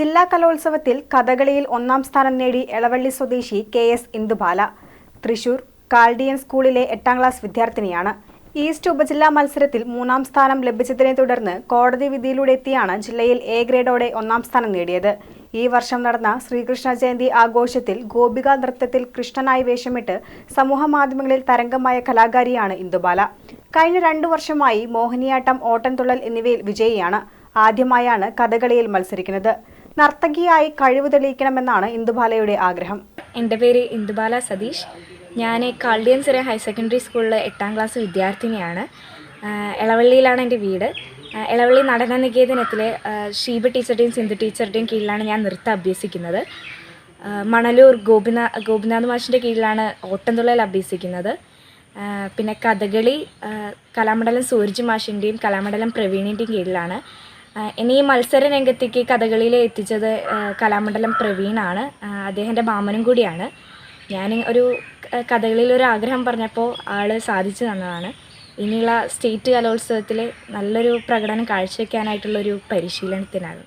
ജില്ലാ കലോത്സവത്തിൽ കഥകളിയിൽ ഒന്നാം സ്ഥാനം നേടി എളവള്ളി സ്വദേശി K S Indubala. Thrissur Chaldean സ്കൂളിലെ എട്ടാം ക്ലാസ് വിദ്യാർത്ഥിനിയാണ്. ഈസ്റ്റ് ഉപജില്ലാ മത്സരത്തിൽ മൂന്നാം സ്ഥാനം ലഭിച്ചതിനെ തുടർന്ന് കോടതി വിധിയിലൂടെ എത്തിയാണ് ജില്ലയിൽ എ ഗ്രേഡോടെ ഒന്നാം സ്ഥാനം നേടിയത്. ഈ വർഷം നടന്ന ശ്രീകൃഷ്ണ ജയന്തി ആഘോഷത്തിൽ ഗോപിക നൃത്തത്തിൽ കൃഷ്ണനായി വേഷമിട്ട് സമൂഹമാധ്യമങ്ങളിൽ തരംഗമായ കലാകാരിയാണ് ഇന്ദുബാല. കഴിഞ്ഞ രണ്ടു വർഷമായി മോഹിനിയാട്ടം ഓട്ടൻതുള്ളൽ എന്നിവയിൽ വിജയിയാണ്. ആദ്യമായാണ് കഥകളിയിൽ മത്സരിക്കുന്നത്. നർത്തകിയായി കഴിവ് തെളിയിക്കണമെന്നാണ് ഇന്ദുബാലയുടെ ആഗ്രഹം. എന്റെ പേര് ഇന്ദുബാല സതീഷ്. ഞാൻ കാൾഡിയൻ ചെറിയ ഹയർ സെക്കൻഡറി സ്കൂളിലെ എട്ടാം ക്ലാസ് വിദ്യാർത്ഥിനിയാണ്. ഇളവള്ളിയിലാണ് എന്റെ വീട്. ഇളവള്ളി നടന നികേതനത്തിലെ ഷീബ ടീച്ചറുടെയും സിന്ധു ടീച്ചറുടെയും കീഴിലാണ് ഞാൻ നൃത്തം അഭ്യസിക്കുന്നത്. മണലൂർ ഗോപിനാ ഗോപിനാഥ് മാഷിന്റെ കീഴിലാണ് ഓട്ടംതുള്ളൽ അഭ്യസിക്കുന്നത്. പിന്നെ കഥകളി കലാമണ്ഡലം സൂരജ് മാഷിന്റെയും കലാമണ്ഡലം പ്രവീണിന്റെയും കീഴിലാണ് എന്നെ ഈ മത്സര രംഗത്തേക്ക് കഥകളിയിൽ എത്തിച്ചത് കലാമണ്ഡലം പ്രവീണാണ്. അദ്ദേഹത്തിന്റെ മാമനും കൂടിയാണ്. ഞാൻ ഒരു കഥകളിയിൽ ഒരു ആഗ്രഹം പറഞ്ഞപ്പോൾ ആൾ സാധിച്ചു തന്നതാണ്. ഇനിയുള്ള സ്റ്റേറ്റ് കലോത്സവത്തിൽ നല്ലൊരു പ്രകടനം കാഴ്ചവെക്കാനായിട്ടുള്ളൊരു പരിശീലനത്തിനാണ്.